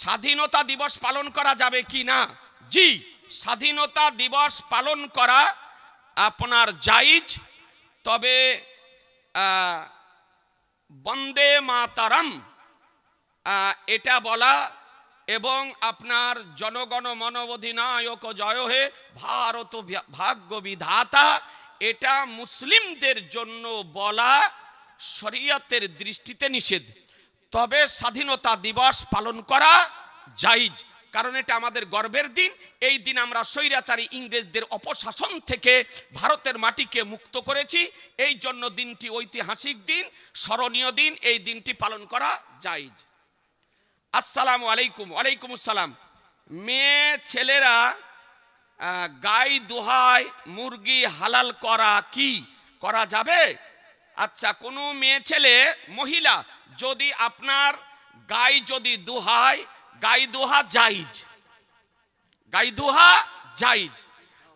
স্বাধীনতা দিবস পালন করা যাবে কি না? জি, স্বাধীনতা দিবস পালন করা আপনার জাইজ তবে বন্দে মাতারাম এটা বলা এবং আপনার জনগণ মনোবধিনায়ক জয় হে, ভারত ভাগ্য বিধাতা, এটা মুসলিমদের জন্য বলা শরীয়তের দৃষ্টিতে নিষেধ। তবে স্বাধীনতা দিবস পালন করা জাইজ কারণ এটা আমাদের গর্বের দিন। এই দিন আমরা স্বৈরাচারী ইংরেজদের অপশাসন থেকে ভারতের মাটিকে মুক্ত করেছি। এই জন্য দিনটি ঐতিহাসিক দিন, স্মরণীয় দিন। এই দিনটি পালন করা জাইজ আসসালামু আলাইকুম। ওয়ালাইকুম আসসালাম। মেয়ে, ছেলেরা গাই দোহায়, মুরগি হালাল করা কি? করা যাবে? আচ্ছা কোনো মেয়ে ছেলে, মহিলা, যদি আপনার গাই যদি দোহায়, গাই দোহা জাইজ। গাই দোহা জাইজ।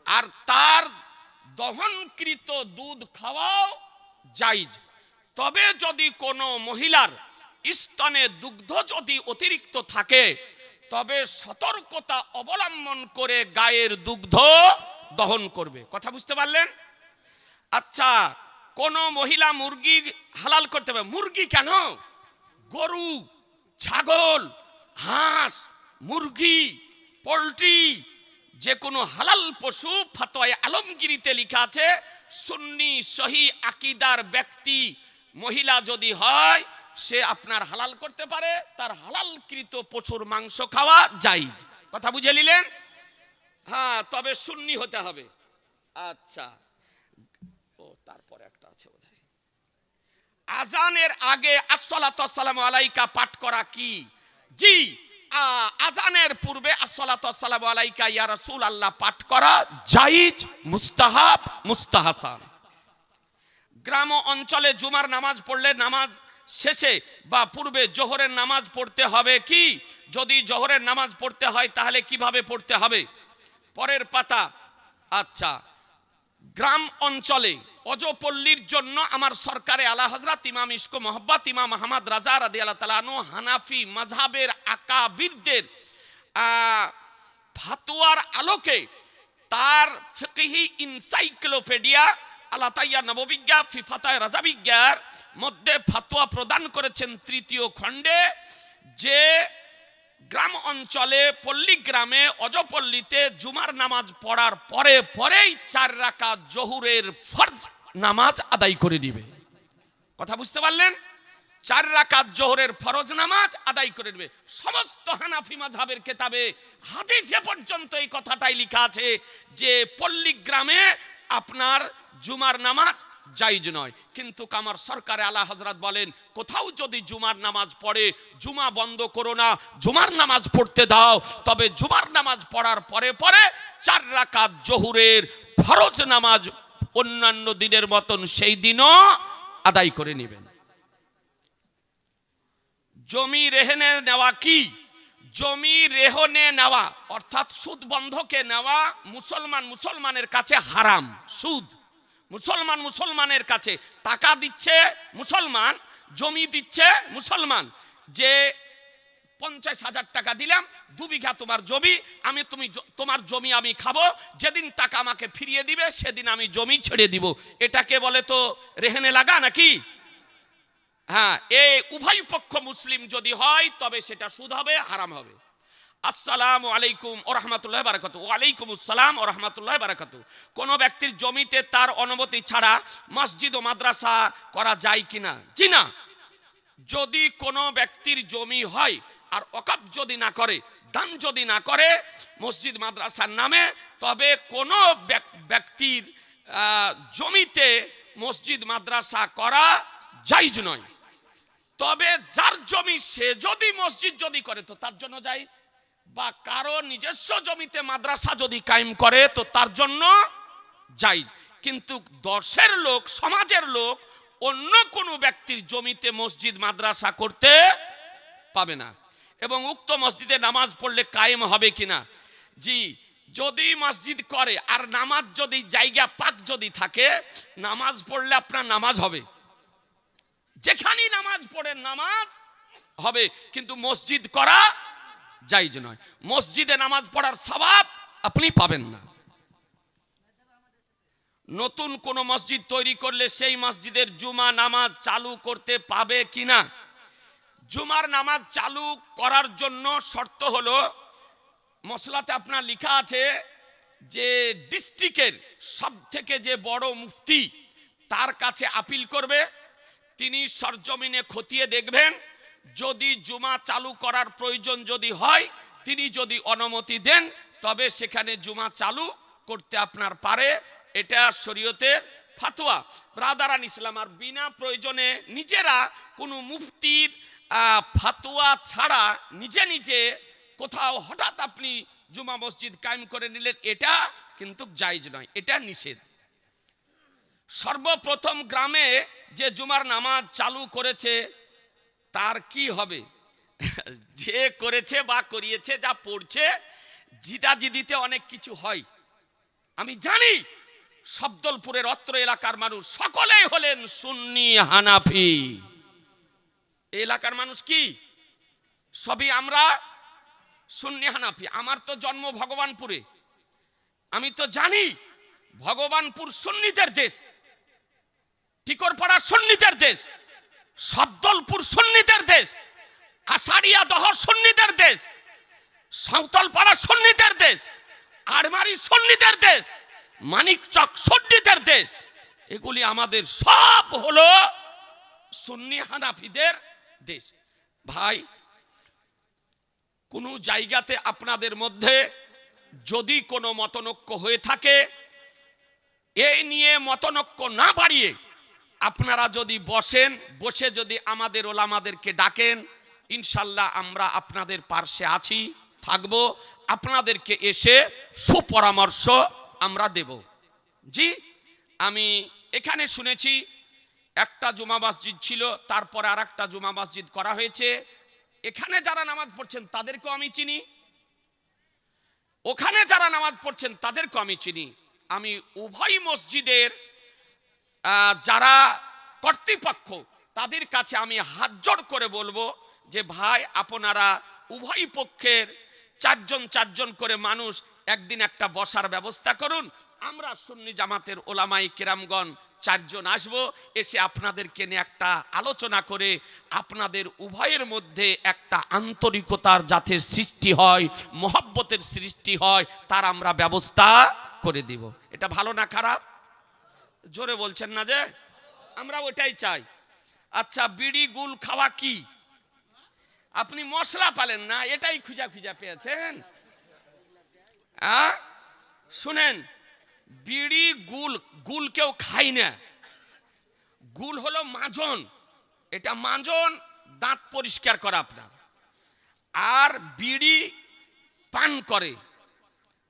আর তার দহনকৃত দুধ খাওয়াও জাইজ। তবে যদি কোনো মহিলার স্তনে দুগ্ধ যদি অতিরিক্ত থাকে, তবে সতর্কতা অবলম্বন করে গায়ের দুগ্ধ দহন করবে। কথা বুঝতে পারলেন? আচ্ছা কোন মহিলা মুরগি হালাল করতে হবে মুরগি কেন? গরু, ছাগল, হাঁস, মুরগি, পোলট্রি যে কোনো হালাল পশু ফাতোয়ায় আলমগিরিতে লেখা আছে, সুন্নি সহি আকিদার ব্যক্তি মহিলা যদি হয়, সে আপনার হালাল করতে পারে, তার হালালকৃত পশুর মাংস খাওয়া জায়েজ। কথা বুঝে নিলেন? হ্যাঁ তবে সুন্নি হতে হবে। আচ্ছা ও তারপরে একটা আছে বোধহয় আজানের আগে আসসালাতু আসসালামু আলাইকা পাঠ করা কি? জি আজানের পূর্বে আসসালাতু আসসালামু আলাইকা ইয়া রাসূল আল্লাহ পাঠ করা জায়েজ, মুস্তাহাব, মুস্তাহাসান। গ্রাম অঞ্চলে জুমার নামাজ পড়লে নামাজ শেষে বা পূর্বে জোহরের নামাজ পড়তে হবে কি? যদি জোহরের নামাজ পড়তে হয় তাহলে কীভাবে পড়তে হবে? পরের পাতা আচ্ছা। গ্রাম অঞ্চলে অজপল্লীর জন্য আমার সরকারে আলা হজরত ইমাম ইস্কো মোহাম্মত ইমাম আহমদ রাজা রাদি আল্লাহ তালানু হানাফি মাঝহাবের আকাবিরদের ফাতুয়ার আলোকে তার ফিকহি ইনসাইক্লোপিডিয়া আল্লাহ তাইয়া নববিজ্ঞা ফিফাতায় রাজাবিজ্ঞার মধ্যে ফাতুয়া প্রদান করেছেন তৃতীয় খণ্ডে, যে গ্রাম অঞ্চলে পল্লী গ্রামে অজপল্লীতে জুমার নামাজ পড়ার পরে পরেই চার রাকাত জহুরের ফরজ নামাজ আদায় করে নিবে। কথা বুঝতে পারলেন? চার রাকাত জোহরের ফরজ নামাজ আদায় করে নেবে। সমস্ত হানাফি মাযহাবের কেতাবে হাদিসে পর্যন্ত এই কথাটাই লেখা আছে যে পল্লী গ্রামে আপনার জুমার নামাজ জাইজ নয়। কিন্তু আমার সরকারে আলা হজরত বলেন, কোথাও যদি জুমার নামাজ পড়ে, জুমা বন্ধ করো না, জুমার নামাজ পড়তে দাও। তবে জুমার নামাজ পড়ার পরে পরে চার রাকাত জহুরের ফরজ নামাজ অন্যান্য দিনের মতন সেই দিনও আদায় করে নেবেন। জমি রেহনে নেওয়া কি? জমি রেহনে নেওয়া, অর্থাৎ সুদ বন্ধকে নেওয়া মুসলমান মুসলমানের কাছে হারাম, সুদ। মুসলমান মুসলমানের কাছে টাকা দিচ্ছে মুসলমান, জমি দিচ্ছে মুসলমান। যে পঞ্চাশ হাজার টাকা দিলাম, দু বিঘা তোমার জমি, আমি তুমি তোমার জমি আমি খাব, যেদিন টাকা আমাকে ফিরিয়ে দিবে, সেদিন আমি জমি ছেড়ে দিব। এটাকে বলে তো, রেহেনে লাগা নাকি? হ্যাঁ এ উভয় পক্ষ মুসলিম যদি হয়, তবে সেটা সুদ হবে, হারাম হবে। আসসালামু আলাইকুম ও রহমতুল্লাহ বারাকাত ওয়ালাইকুম আসসালাম ও রহমতুল্লাহ বারাকাত কোন ব্যক্তির জমিতে তার অনুমতি ছাড়া মসজিদ ও মাদ্রাসা করা যায় কিনা? জি না। যদি কোনো ব্যক্তির জমি হয় আর অকাপ যদি না করে, দান যদি না করে মসজিদ মাদ্রাসার নামে, তবে কোনো ব্যক্তির জমিতে মসজিদ মাদ্রাসা করা জাইজ নয়। তবে যার জমি সে যদি মসজিদ যদি করে, তো তার জন্য জাইজ বা কারও নিজস্ব জমিতে মাদ্রাসা যদি কায়েম করে, তো তার জন্য যাই কিন্তু দশের লোক, সমাজের লোক অন্য কোনো ব্যক্তির জমিতে মসজিদ, মাদ্রাসা করতে পাবে না। এবং উক্ত মসজিদে নামাজ পড়লে কায়েম হবে কিনা? জি, যদি মসজিদ করে, আর নামাজ যদি, জায়গা পাক যদি থাকে, নামাজ পড়লে আপনার নামাজ হবে। যেখানেই নামাজ পড়েন, নামাজ হবে। কিন্তু মসজিদ করা জাইজ নয়। মসজিদে নামাজ পড়ার স্বভাব আপনি পাবেন না। নতুন কোন মসজিদ তৈরি করলে সেই মসজিদের জুমা নামাজ চালু করতে পাবে কিনা? জুমার নামাজ চালু করার জন্য শর্ত হলো মশলাতে আপনার লেখা আছে যে ডিস্ট্রিক্টের সব থেকে যে বড় মুফতি তার কাছে আপিল করবে, তিনি সরজমিনে খতিয়ে দেখবেন যদি জুমা চালু করার প্রয়োজন যদি হয়, তিনি যদি অনুমতি দেন, তবে সেখানে জুমা চালু করতে আপনার পারে। এটা শরীয়তের ফাতোয়া। ব্রাদারান ইসলাম, আর বিনা প্রয়োজনে নিজেরা কোনো মুফতির ফাতোয়া ছাড়া নিজে নিজে কোথাও হঠাৎ আপনি জুমা মসজিদ কায়েম করে নিলেন, এটা কিন্তু জায়জ নয়, এটা নিষেধ। সর্বপ্রথম গ্রামে যে জুমার নামাজ চালু করেছে তার কি হবে? যে করেছে বা করিয়েছে, যা পড়ছে, জিদাজিদিতে অনেক কিছু হয়। আমি জানি, শব্দলপুরের অত্র এলাকার মানুষ সকলেই হলেন সুন্নি হানাফি। এলাকার মানুষ কি? সবই আমরা সুন্নি হানাফি। আমার তো জন্ম ভগবানপুরে। আমি তো জানি, ভগবানপুর সুন্নিদের দেশ। টিকরপাড়া সুন্নিদের দেশ। সদ্দলপুর সুন্নিদের দেশ আষাঢ়িয়া দহর সুন্নিদের দেশ, সাঁওতালপাড়া সুন্নিদের দেশ, আড়মারি সুন্নিদের দেশ, মানিকচক সুন্নিদের দেশ, এগুলি আমাদের সব হলো সুন্নি হানাফিদের দেশ। ভাই, কোনো জায়গাতে আপনাদের মধ্যে যদি কোনো মতনৈক্য হয়ে থাকে, এই নিয়ে মতনৈক্য না বাড়িয়ে আপনারা যদি বসেন, বসে যদি আমাদের ওলামাদেরকে ডাকেন, ইনশাল্লাহ আমরা আপনাদের পার্শ্বে আছি, থাকব। আপনাদেরকে এসে সুপরামর্শ আমরা দেব। জি, আমি এখানে শুনেছি, একটা জুমা মসজিদ ছিল, তারপরে আর একটা জুমা মসজিদ করা হয়েছে। এখানে যারা নামাজ পড়ছেন, তাদেরকেও আমি চিনি। ওখানে যারা নামাজ পড়ছেন, তাদেরকেও আমি চিনি। আমি উভয় মসজিদের যারা কর্তৃপক্ষ, তাদের কাছে আমি হাত জোড় করে বলব যে ভাই, আপনারা উভয় পক্ষের চারজন চারজন করে মানুষ একদিন একটা বসার ব্যবস্থা করুন। আমরা সুন্নি জামাতের ওলামাই কেরামগণ চারজন আসব, এসে আপনাদেরকে নিয়ে একটা আলোচনা করে আপনাদের উভয়ের মধ্যে একটা আন্তরিকতার যাতে সৃষ্টি হয়, মহব্বতের সৃষ্টি হয়, তার আমরা ব্যবস্থা করে দিব। এটা ভালো না খারাপ? জোরে বলছেন না যে? আমরা ওটাই চাই। আচ্ছা বিড়ি গুল খাওয়া কি? আপনি মশলা পালেন না, এটাই খুঁজা খুঁজা পেয়েছেন? শুনেন, বিড়ি গুল গুল কেউ খাই না। গুল হলো মাজন। এটা মাজন, দাঁত পরিষ্কার করা আপনার। আর বিড়ি পান করে।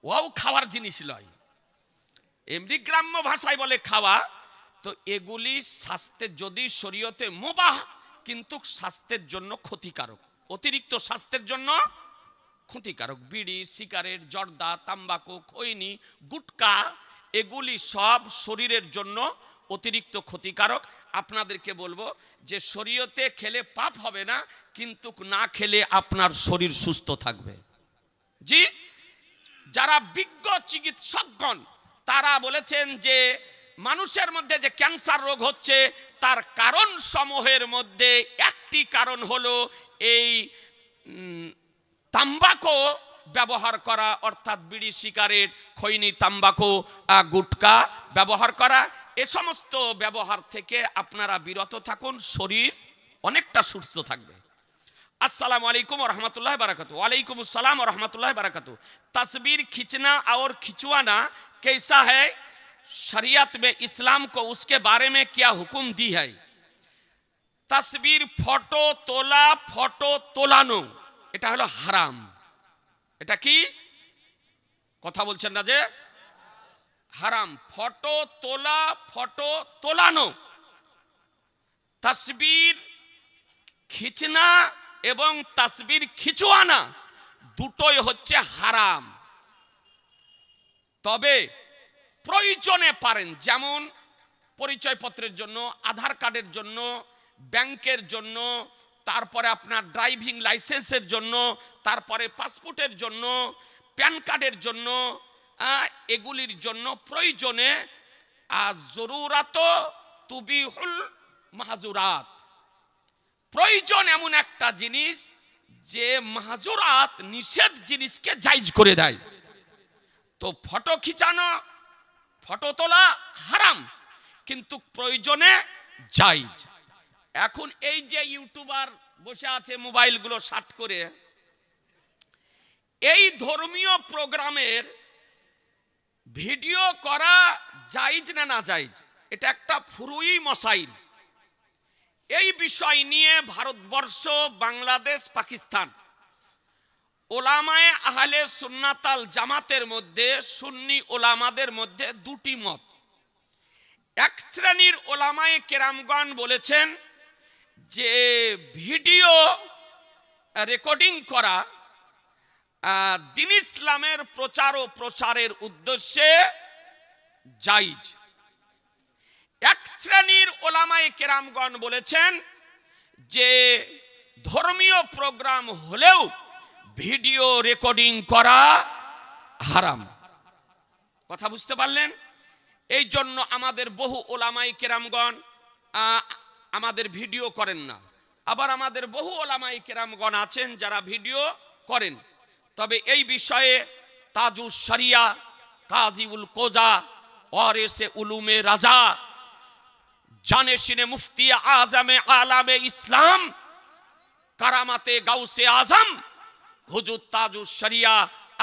ওও খাওয়ার জিনিস লয়। এমনি গ্রাম্য ভাষায় বলে খাওয়া, তো এগুলি স্বাস্থ্যের যদি শরীয়তে মোবাহ, কিন্তু স্বাস্থ্যের জন্য ক্ষতিকারক। অতিরিক্ত স্বাস্থ্যের জন্য ক্ষতিকারক। বিড়ি, সিগারেট, জর্দা, তাম্বাকু, খৈনি, গুটকা, এগুলি সব শরীরের জন্য অতিরিক্ত ক্ষতিকারক। আপনাদেরকে বলব যে শরীয়তে খেলে পাপ হবে না, কিন্তু না খেলে আপনার শরীর সুস্থ থাকবে। জি? যারা বিজ্ঞ চিকিৎসকগণ তারা বলেছেন যে মানুষের মধ্যে যে ক্যান্সার রোগ হচ্ছে, তার কারণ সমূহের মধ্যে একটি কারণ হলো এই তাম্বাকো ব্যবহার করা, অর্থাৎ বিড়ি সিগারেট খৈনি তাম্বাকু গুটকা ব্যবহার করা। এ সমস্ত ব্যবহার থেকে আপনারা বিরত থাকুন, শরীর অনেকটা সুস্থ থাকবে। আসসালামু আলাইকুম রহমতুল্লাহ বারাকাতু ওয়ালাইকুম আসসালাম রহমতুল্লাহ বারাকাতু তাসবির খিচনা আর খিচুয়ানা कैसा है शरीयत में इस्लाम को उसके बारे में क्या हुक्म दी है তসবির ফটো তোলা ফটো তোলানো এটা হলো হারাম এটা কি কথা বলছেন না যে হারাম ফটো তোলা ফটো তোলানো তসবির খিচনা এবং তাসবির খিচুয়ানা দুটোই হচ্ছে হারাম তবে প্রয়োজনে পারেন। যেমন পরিচয়পত্রের জন্য, আধার কার্ডের জন্য, ব্যাংকের জন্য, তারপরে আপনার ড্রাইভিং লাইসেন্সের জন্য, তারপরে পাসপোর্টের জন্য, প্যান কার্ডের জন্য এগুলির জন্য প্রয়োজনে জরুরাত তুবিহুল মাহাজুরাত। প্রয়োজন এমন একটা জিনিস যে মাহাজুরাত নিষেধ জিনিসকে জাইজ করে দেয়। তো ফটো খিচানো, ফটো তোলা হারাম, কিন্তু প্রয়োজনে জাইজ এখন এই যে ইউটিউবার বসে আছে মোবাইলগুলো শার্ট করে, এই ধর্মীয় প্রোগ্রামের ভিডিও করা জাইজ না না জাইজ এটা একটা ফুরুই মশাইল। এই বিষয় নিয়ে ভারতবর্ষ, বাংলাদেশ, পাকিস্তান ওলামায়ে আহলে সুন্নাতাল জামাতের মধ্যে, সুন্নি ওলামাদের মধ্যে দুটি মত। এক শ্রেণির ওলামায়ে কেরামগণ বলেছেন যে ভিডিও রেকর্ডিং করা দিন ইসলামের প্রচার ও প্রসারের উদ্দেশ্যে জাইজ এক শ্রেণির ওলামায় কেরামগণ বলেছেন যে ধর্মীয় প্রোগ্রাম হলেও ভিডিও রেকর্ডিং করা হারাম। কথা বুঝতে পারলেন? এই জন্য আমাদের বহু ওলামাই কেরামগণ আমাদের ভিডিও করেন না। আবার আমাদের বহু ওলামাই কেরামগণ আছেন যারা ভিডিও করেন। তবে এই বিষয়ে তাজুস শরিয়া, কাজিউল কোজা, ওয়ারেসে উলুমে রাজা জানেশিনে মুফতি আজমে আলামে ইসলাম, কারামাতে গাউসে আজম হুজুর তাজুস শরিয়া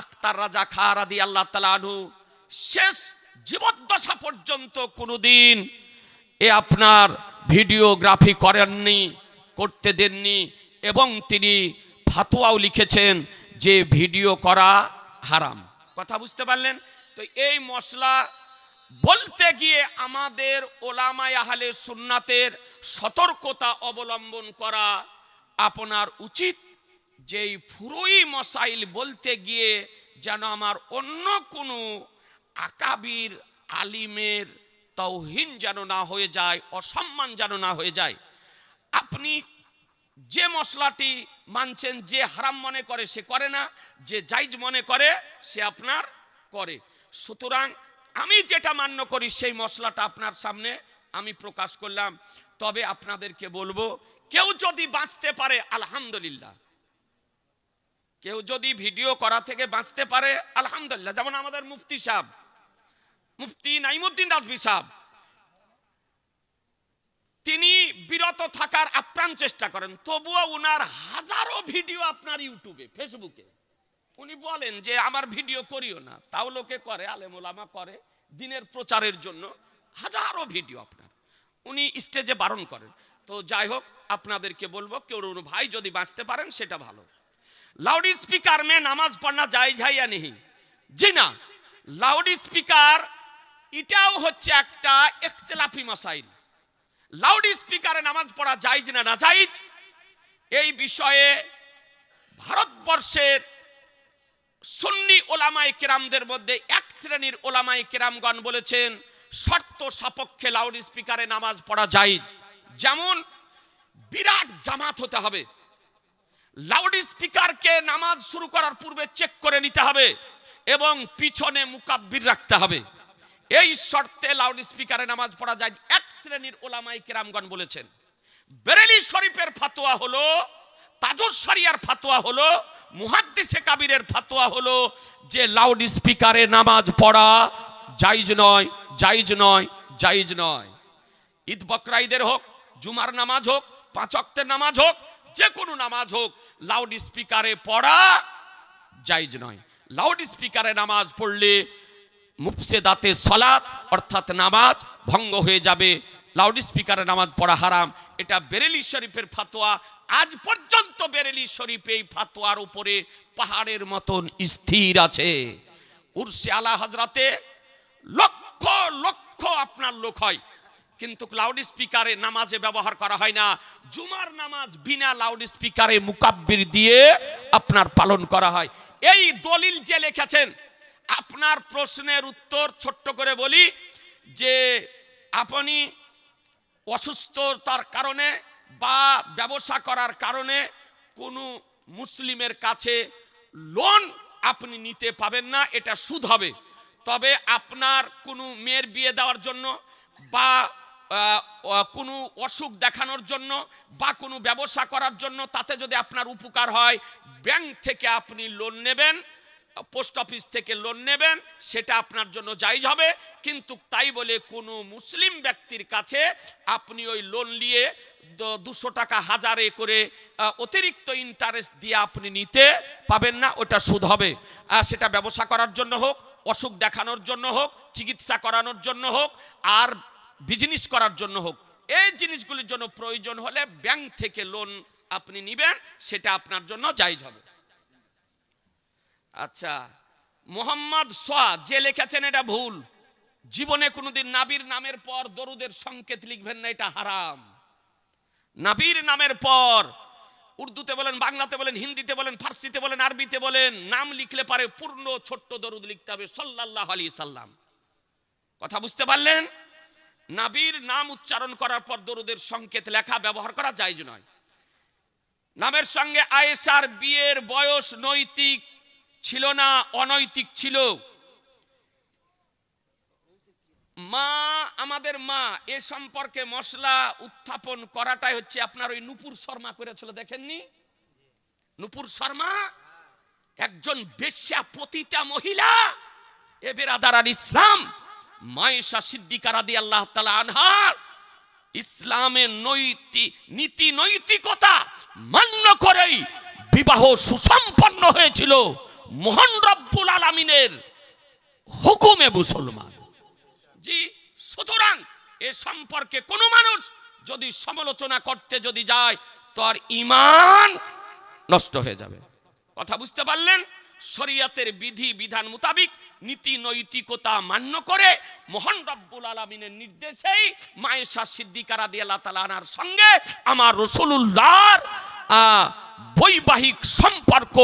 আক্তার রাজা খা রাদি আল্লাহ তালানু শেষ জীবদ্দশা পর্যন্ত কোনোদিন এ আপনার ভিডিওগ্রাফি করেননি, করতে দেননি, এবং তিনি ফাতোয়াও লিখেছেন যে ভিডিও করা হারাম। কথা বুঝতে পারলেন? তো এই মশলা বলতে গিয়ে আমাদের ওলামায় আহলে সুন্নাতের সতর্কতা অবলম্বন করা আপনার উচিত। যেই ফুরুই মশাইল বলতে গিয়ে যেন আমার অন্য কোনো আকাবির, আলিমের তৌহিন যেন না হয়ে যায়, অসম্মান যেন না হয়ে যায়। আপনি যে মশলাটি মানছেন, যে হারাম মনে করে সে করে না, যে জাইজ মনে করে সে আপনার করে। সুতরাং আমি যেটা মান্য করি, সেই মশলাটা আপনার সামনে আমি প্রকাশ করলাম। তবে আপনাদেরকে বলব, কেউ যদি বাঁচতে পারে, আলহামদুলিল্লাহ। কেউ যদি ভিডিও করা থেকে বাঁচতে পারে, আলহামদুলিল্লাহ, যেমন আমাদের মুফতি সাহেব, মুফতি নাইমুদ্দিন রাজবি সাহেব, তিনি বিরত থাকার আপ্রাণ চেষ্টা করেন, তবুও উনার হাজারো ভিডিও আপনার ইউটিউবে, ফেসবুকে। উনি বলেন যে, আমার ভিডিও করিও না। তাও লোকে করে আলেমুলামা করে, দিনের প্রচারের জন্য হাজারো ভিডিও আপনার। উনি স্টেজে বারণ করেন। তো যাই হোক, আপনাদেরকে বলব, কেউ ভাই যদি বাঁচতে পারেন, সেটা ভালো। लाउड स्पीकर में नमाज पढ़ना जायज है या नहीं জি না লাউড স্পিকার এটাও হচ্ছে একটা ইখতিলাফি মাসাইল লাউড স্পিকারে নামাজ পড়া জায়েজ না না জায়েজ এই বিষয়ে ভারতবর্ষের সুন্নি ওলামাই কেরামদের মধ্যে এক শ্রেণীর ওলামাই কেরামগণ বলেছেন শর্ত সাপেক্ষে লাউড স্পিকারে নামাজ পড়া জায়েজ যেমন বিরাট জামাত হতে হবে লাউড স্পিকারকে নামাজ শুরু করার পূর্বে চেক করে নিতে হবে এবং পিছনে মুকাব্বির রাখতে হবে। এই শর্তে লাউড স্পিকারে নামাজ পড়া যায় এক শ্রেণির ওলামাই কেরামগণ বলেছেন, বেরেলি শরীফের ফাতোয়া হলো তাজুস শরিয়ার ফাতোয়া হলো, মুহাদ্দিসে কাবিরের ফাতোয়া হলো যে লাউড স্পিকারে নামাজ পড়া জাইজ নয় জাইজ নয় জাইজ নয়। ঈদ বকরা ঈদের হোক, জুমার নামাজ হোক, পাঁচ অক্তের নামাজ হোক যে কোনো নামাজ হোক লাউড স্পিকারে পড়া জাইজ নয়। লাউড স্পিকারে নামাজ পড়লে মুফসেদাতে সলাৎ, অর্থাৎ নামাজ ভঙ্গ হয়ে যাবে। লাউড স্পিকারে নামাজ পড়া হারাম। এটা বেরেলি শরীফের ফাতোয়া আজ পর্যন্ত বেরেলি শরীফ এই ফাতোয়ার উপরে পাহাড়ের মতন স্থির আছে। উর্সে আলা হাজরাতে লক্ষ লক্ষ আপনার লোক হয়। কিন্তু লাউড স্পিকারে নামাজে ব্যবহার করা হয় না। জুমার নামাজ বিনা লাউড স্পিকারে মুকাব্বির দিয়ে আপনার পালন করা হয়। এই দলিল যে লিখেছেন, আপনার প্রশ্নের উত্তর ছোট্ট করে বলি যে আপনি অসুস্থতার কারণে বা ব্যবসা করার কারণে কোনো মুসলিমের কাছে লোন আপনি নিতে পাবেন না, এটা সুদ হবে। তবে আপনার কোনো মেয়ের বিয়ে দেওয়ার জন্য বা কোনো অসুখ দেখানোর জন্য বা কোনো ব্যবসা করার জন্য তাতে যদি আপনার উপকার হয়, ব্যাংক থেকে আপনি লোন নেবেন, পোস্ট অফিস থেকে লোন নেবেন, সেটা আপনার জন্য জায়জ হবে। কিন্তু তাই বলে কোনো মুসলিম ব্যক্তির কাছে আপনি ওই লোন নিয়ে দুশো টাকা হাজারে করে অতিরিক্ত ইন্টারেস্ট দিয়ে আপনি নিতে পাবেন না, ওটা সুদ হবে। সেটা ব্যবসা করার জন্য হোক, অসুখ দেখানোর জন্য হোক, চিকিৎসা করানোর জন্য হোক, আর বিজনেস করার জন্য হোক, এই জিনিসগুলির জন্য প্রয়োজন হলে ব্যাংক থেকে লোন আপনি নিবেন, সেটা আপনার জন্য জায়জ হবে। আচ্ছা মোহাম্মদ সোয়া, যে লিখেছেন এটা ভুল। জীবনে কোনোদিন নাবির নামের পর দরুদের সংকেত লিখবেন না, এটা হারাম। নাবির নামের পর, উর্দুতে বলেন, বাংলাতে বলেন, হিন্দিতে বলেন, ফার্সিতে বলেন, আরবিতে বলেন, নাম লিখলে পারে পূর্ণ ছোট্ট দরুদ লিখতে হবে, সাল্লাল্লাহু আলাইহি সাল্লাম। কথা বুঝতে পারলেন? নাবির নাম উচ্চারণ করার পর দরুদের সংকেত লেখা ব্যবহার করা যায় নয়। নামের সঙ্গে আয়েশার বিয়ের বয়স নৈতিক ছিল না, অনৈতিক ছিল। মা, আমাদের মা, এ সম্পর্কে মশলা উত্থাপন করাটাই হচ্ছে আপনার ওই নুপুর শর্মা করেছিল, দেখেননি? নুপুর শর্মা একজন বেশ্যা পতিতা মহিলা, এ বেরাদার ইসলাম। মায়েশা সিদ্দিকার আদি আল্লাহ তালা আনহার। ইসলামের নৈতিক নীতি নৈতিকতা মান্য করেই বিবাহ সুসম্পন্ন হয়েছিল। মহান রব্বুল আলমিনের হুকুমে মুসলমান। জি, সুতরাং এ সম্পর্কে কোনো মানুষ যদি সমালোচনা করতে যদি যায়, তার ইমান নষ্ট হয়ে যাবে। কথা বুঝতে পারলেন? শরিয়াতের বিধি বিধান মোতাবিক নীতি নৈতিকতা মান্য করে মহান রব্বুল আলমিনের নির্দেশেই মায়েশা সিদ্দিকার আল্লাহ তালানার সঙ্গে আমার রসুল্লাহর বৈবাহিক সম্পর্ক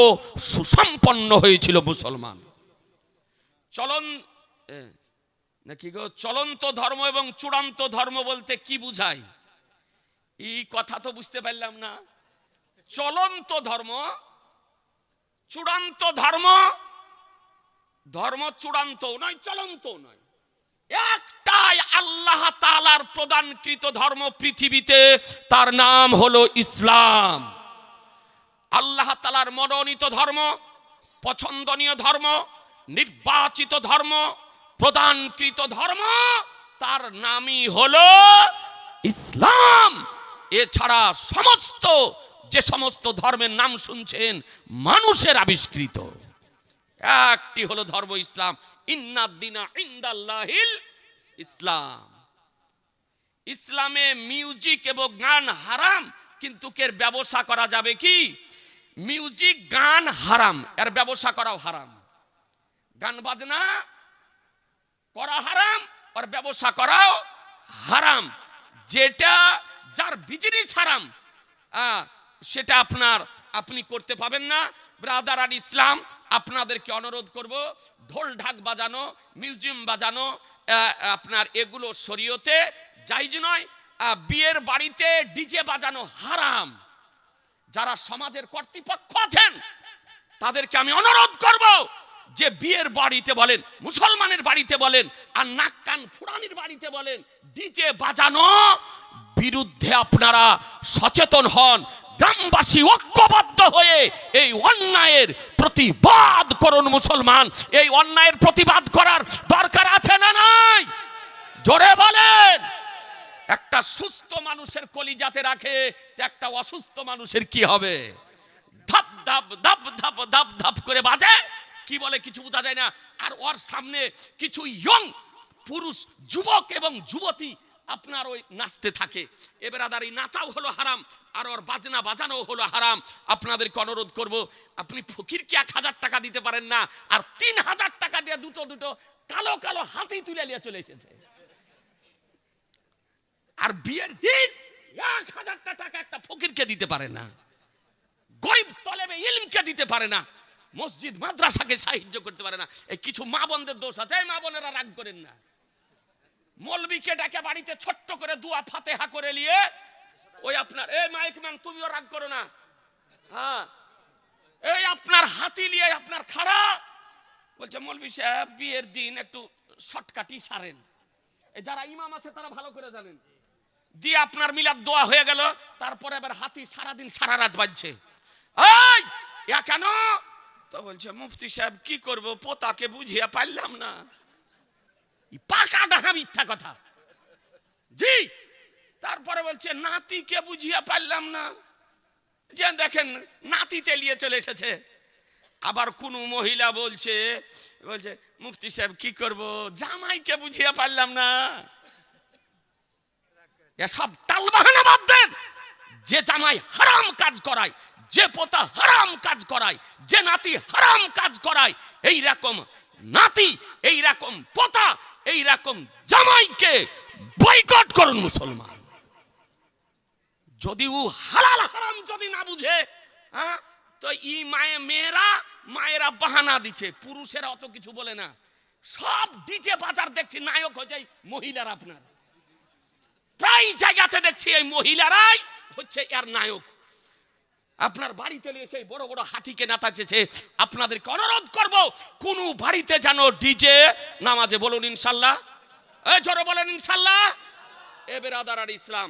সুসম্পন্ন হয়েছিল মুসলমান। চলন নাকি গো? চলন্ত ধর্ম এবং চূড়ান্ত ধর্ম বলতে কি বুঝায় এই কথা তো বুঝতে পারলাম না। চলন্ত ধর্ম চূড়ান্ত ধর্ম ধর্ম চূড়ান্ত নয়, চলন্ত নয়। একটাই আল্লাহ তালার প্রদানকৃত ধর্ম পৃথিবীতে, তার নাম হলো ইসলাম। আল্লাহ তালার মনোনীত ধর্ম, পছন্দনীয় ধর্ম, নির্বাচিত ধর্ম, প্রদানকৃত ধর্ম, তার নামই হলো ইসলাম। এছাড়া সমস্ত যে সমস্ত ধর্মের নাম শুনছেন, মানুষের আবিষ্কৃত। একটি হলো ধর্ম ইসলাম। ইন্দাল্লাহিল ইসলাম। ইসলামে মিউজিক এবং গান হারাম, কিন্তু এর ব্যবসা করা যাবে কি? মিউজিক, গান হারাম, এর ব্যবসা করাও হারাম। গান বাজনা করা হারাম আর ব্যবসা করাও হারাম। যেটা যার বিজনেস হারাম সেটা আপনার, আপনি করতে পাবেন না। ব্রাদার আর ইসলাম, আপনাদেরকে অনুরোধ করব, ঢোল ঢাক বাজানো, মিউজিয়াম বাজানো আপনার এগুলো শরীয়তে জাইজ নয় বিয়ের বাড়িতে ডিজে বাজানো হারাম। যারা সমাজের কর্তৃপক্ষ আছেন, তাদেরকে আমি অনুরোধ করব যে বিয়ের বাড়িতে বলেন, মুসলমানের বাড়িতে বলেন, আর নাক কান ফুরানির বাড়িতে বলেন, ডিজে বাজানো, বিরুদ্ধে আপনারা সচেতন হন গ্রামবাসী ঐক্যবদ্ধ হয়ে এই অন্যায়ের প্রতিবাদ করুন মুসলমান। এই অন্যায়ের প্রতিবাদ করার দরকার আছে না নাই? জোরে বলেন। একটা সুস্থ মানুষের কলিজাতে রাখে একটা অসুস্থ মানুষের কি হবে? ধাপ ধাপ ধাপ ধাপ ধাপ ধাপ করে বাজে। কি বলে কিছু বোঝা যায় না। আর ওর সামনে কিছু ইয়ং পুরুষ, যুবক এবং যুবতী আপনার ওই নাচতে থাকে। এবার আদার এই নাচাও হলো হারাম, আর ওর বাজনা বাজানো হলো হারাম। আপনাদেরকে অনুরোধ করব, আপনি ফকিরকে এক হাজার টাকা দিতে পারেন না? আর তিন হাজার টাকা দিয়ে দুটো দুটো কালো কালো হাতি তুলে নিয়ে চলে এসেছে। আর বিয়ের দিন এক হাজারটা টাকা একটা ফকিরকে দিতে পারে না। গরিব তলেবে ইলমকে দিতে পারে না। মসজিদ, মাদ্রাসাকে সাহায্য করতে পারে না। এই কিছু মা বোনদের দোষ আছে মা বোনেরা রাগ করেন না। মলবিকে ডাকে বাড়িতে ছোট্ট করে দুয়া ফাতেহা করে নিয়ে, ওই আপনার এই মাইক ম্যান তুমিও রাগ করো না। হ্যাঁ। এই আপনার হাতি নিয়ে আপনার খাড়া। বলছে, মৌলবি সাহেব, বিয়ের দিন একটু শর্টকাটি সারেন। যারা ইমাম আছে, তারা ভালো করে জানেন। দিয়ে আপনার মিলাদ দোয়া হয়ে গেল, তারপরে এবার হাতি সারাদিন, সারা রাত বাজছে। এই, ইয়া কেন? তো বলছে, মুফতি সাহেব, কি করব? পোতাকে বুঝিয়ে পারলাম না। পাকা ডাহা মিথ্যা কথা। জি, তারপরে বলছে, নাতিকে বুঝিয়ে পারলাম না। যে দেখেন, নাতি তেলিয়ে চলে এসেছে। আবার কোন মহিলা বলছে বলছে, মুফতি সাহেব, কি করব? জামাইকে বুঝিয়ে পারলাম না। এসব টালবাহানা বাদ দেন। যে জামাই হারাম কাজ করায়, যে পোতা হারাম কাজ করায়, যে নাতি হারাম কাজ করায়, এই রকম নাতি, এই রকম পোতা এই রকম জামাইকে বয়কট করুন মুসলমান। যদি ও হালাল হারাম যদি না বুঝে হ্যাঁ তো ই মায়ে মেয়েরা, মায়েরা বাহানা দিচ্ছে, পুরুষেরা অত কিছু বলে না। সব ডিজে বাজার দেখছি, নায়ক হয়ে যায় মহিলারা আপনার। প্রায় জায়গাতে দেখছি এই মহিলারাই হচ্ছে এর নায়ক। আপনার বাড়িতে এসে বড় বড় হাতিকে নাচাচ্ছে আপনাদেরকে অনুরোধ করব, কোন বাড়িতে যেন ডিজে নামাজে বলুন ইনশাল্লাহ। এই জোরে বলেন ইনশাল্লাহ। এ বেরাদার আর ইসলাম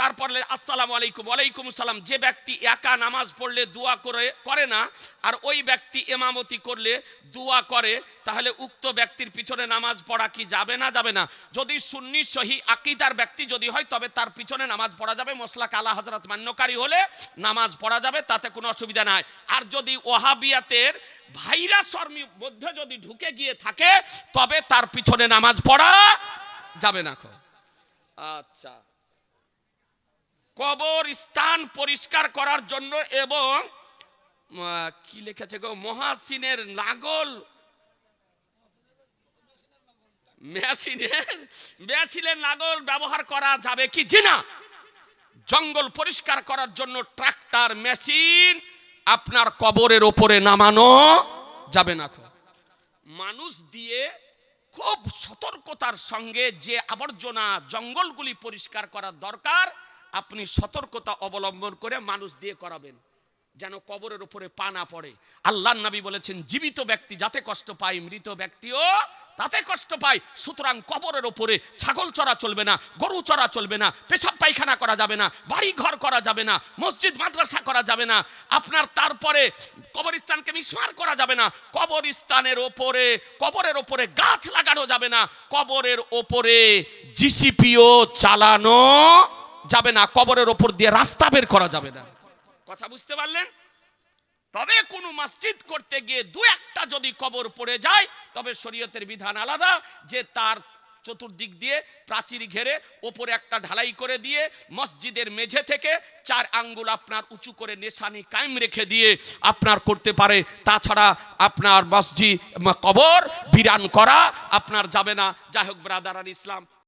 তারপরে আসসালামু আলাইকুম, ওয়ালাইকুম সালাম যে ব্যক্তি একা নামাজ পড়লে দোয়া করে করে না, আর ওই ব্যক্তি এমামতি করলে দোয়া করে, তাহলে উক্ত ব্যক্তির পিছনে নামাজ পড়া কি যাবে না যাবে না? যদি সুন্নি সহি আকিদার ব্যক্তি যদি হয়, তবে তার পিছনে নামাজ পড়া যাবে। মশলা কালা হজরত মান্যকারী হলে নামাজ পড়া যাবে, তাতে কোনো অসুবিধা নাই। আর যদি ওহাবিয়াতের ভাইরাস মধ্যে যদি ঢুকে গিয়ে থাকে, তবে তার পিছনে নামাজ পড়া যাবে না। আচ্ছা। কবর স্থান পরিষ্কার করার জন্য এবং কি লিখেছে গো? মহাসিনের নাগল মেশিনের মেশিনের নাগল ব্যবহার করা যাবে কি? জি না। জঙ্গল পরিষ্কার করার জন্য ট্রাক্টর, মেশিন আপনার কবরের ওপরে নামানো যাবে না। মানুষ দিয়ে খুব সতর্কতার সঙ্গে যে আবর্জনা জঙ্গলগুলি পরিষ্কার করার দরকার আপনি সতর্কতা অবলম্বন করে মানুষ দিয়ে করাবেন, যেন কবরের উপরে পা না পড়ে। আল্লাহ নবী বলেছেন, জীবিত ব্যক্তি যাতে কষ্ট পায়, মৃত ব্যক্তিও তাতে কষ্ট পায়। সুতরাং কবরের ওপরে ছাগল চড়া চলবে না, গরু চড়া চলবে না, পেশাব পায়খানা করা যাবে না বাড়ি ঘর করা যাবে না, মসজিদ, মাদ্রাসা করা যাবে না, আপনার তারপরে কবরস্থানকে মিসমার করা যাবে না, কবরস্থানের ওপরে কবরের ওপরে গাছ লাগানো যাবে না, কবরের ওপরে জিসিপিও চালানো যাবে না, কবরের ওপর দিয়ে রাস্তা বের করা যাবে না। কথা বুঝতে পারলেন? তবে কোনো মসজিদ করতে গিয়ে দু একটা যদি কবর পড়ে যায়, তবে শরীয়তের বিধান আলাদা, যে তার চতুর্দিক দিয়ে প্রাচীর ঘেরে ওপরে একটা ঢালাই করে দিয়ে মসজিদের মেঝে থেকে চার আঙ্গুল আপনার উঁচু করে নেশানি কায়েম রেখে দিয়ে আপনার করতে পারে। তাছাড়া আপনার মসজিদ, কবর, বিরান করা আপনার যাবে না। যাই হোক, ব্রাদার ইসলাম